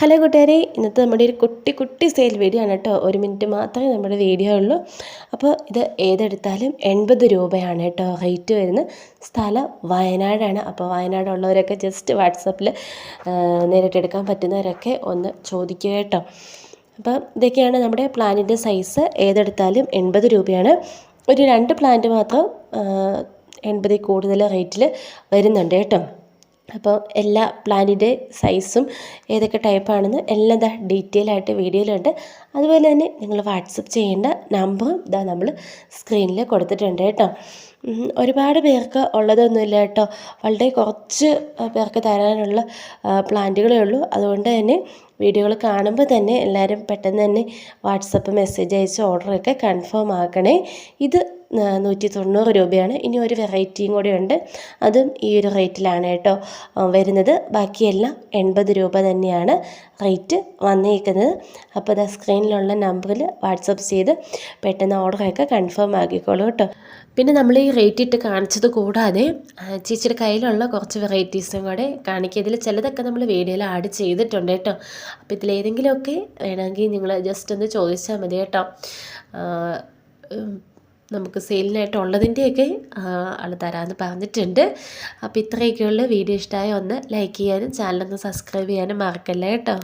Hello കൂട്ടുകാരെ ഇന്നത്തെ നമ്മുടെ ഒരു കുട്ടി കുട്ടി സെയിൽ വീഡിയോ ആണ് കേട്ടോ. ഒരു മിനിറ്റ് മാത്രമേ നമ്മുടെ വീഡിയോ ഉള്ളൂ. അപ്പോൾ ഇത് ഏതെടുത്താലും എൺപത് രൂപയാണ് കേട്ടോ റേറ്റ് വരുന്ന സ്ഥലം വയനാടാണ്. അപ്പോൾ വയനാടുള്ളവരൊക്കെ ജസ്റ്റ് വാട്സപ്പിൽ നേരിട്ടെടുക്കാൻ പറ്റുന്നവരൊക്കെ ഒന്ന് ചോദിക്കുക കേട്ടോ. അപ്പോൾ ഇതൊക്കെയാണ് നമ്മുടെ പ്ലാനിന്റെ സൈസ് ഏതെടുത്താലും എൺപത് രൂപയാണ്. ഒരു രണ്ട് പ്ലാന്റ് മാത്രം എൺപതിൽ കൂടുതൽ റേറ്റിൽ വരുന്നുണ്ട് കേട്ടോ. അപ്പോൾ എല്ലാ പ്ലാനിന്റെ സൈസും ഏതൊക്കെ ടൈപ്പാണെന്ന് എല്ലാം ഇതാ ഡീറ്റെയിൽ ആയിട്ട് വീഡിയോയിലുണ്ട്. അതുപോലെ തന്നെ നിങ്ങൾ വാട്സപ്പ് ചെയ്യേണ്ട നമ്പറും ഇതാ നമ്മൾ സ്ക്രീനിൽ കൊടുത്തിട്ടുണ്ട് കേട്ടോ. ഒരുപാട് പേർക്ക് ഉള്ളതൊന്നുമില്ല കേട്ടോ. വളരെ കുറച്ച് പേർക്ക് തരാനുള്ള പ്ലാന്റുകളേ ഉള്ളൂ. അതുകൊണ്ട് തന്നെ വീഡിയോകൾ കാണുമ്പോൾ തന്നെ എല്ലാവരും പെട്ടെന്ന് തന്നെ വാട്സപ്പ് മെസ്സേജ് അയച്ച് ഓർഡറൊക്കെ കൺഫേം ആക്കണേ. ഇത് നൂറ്റി തൊണ്ണൂറ് രൂപയാണ്. ഇനി ഒരു വെറൈറ്റിയും കൂടി ഉണ്ട്. അതും ഈ ഒരു റേറ്റിലാണ് കേട്ടോ വരുന്നത്. ബാക്കിയെല്ലാം എൺപത് രൂപ തന്നെയാണ് റേറ്റ് വന്നേക്കുന്നത്. അപ്പോൾ അത് സ്ക്രീനിലുള്ള നമ്പറിൽ വാട്സപ്പ് ചെയ്ത് പെട്ടെന്ന് ഓർഡറൊക്കെ കൺഫേം ആക്കിക്കോളൂ കേട്ടോ. പിന്നെ നമ്മൾ ഈ റേറ്റ് ഇട്ട് കാണിച്ചത് കൂടാതെ ചേച്ചിയുടെ കയ്യിലുള്ള കുറച്ച് വെറൈറ്റീസും കൂടെ കാണിക്കുക ഇതിൽ ചിലതൊക്കെ നമ്മൾ വീഡിയോയിൽ ആഡ് ചെയ്തിട്ടുണ്ട് കേട്ടോ. അപ്പോൾ ഇതിലേതെങ്കിലുമൊക്കെ വേണമെങ്കിൽ നിങ്ങൾ ജസ്റ്റ് ഒന്ന് ചോദിച്ചാൽ മതി കേട്ടോ. നമുക്ക് സെയിലിനായിട്ടുള്ളതിന്റെയൊക്കെ ആൾ തരാമെന്ന് പറഞ്ഞിട്ടുണ്ട്. അപ്പോൾ ഇത്രയൊക്കെയുള്ള. വീഡിയോ ഇഷ്ടമായ ഒന്ന് ലൈക്ക് ചെയ്യാനും ചാനലൊന്ന് സബ്സ്ക്രൈബ് ചെയ്യാനും മറക്കല്ലേ കേട്ടോ.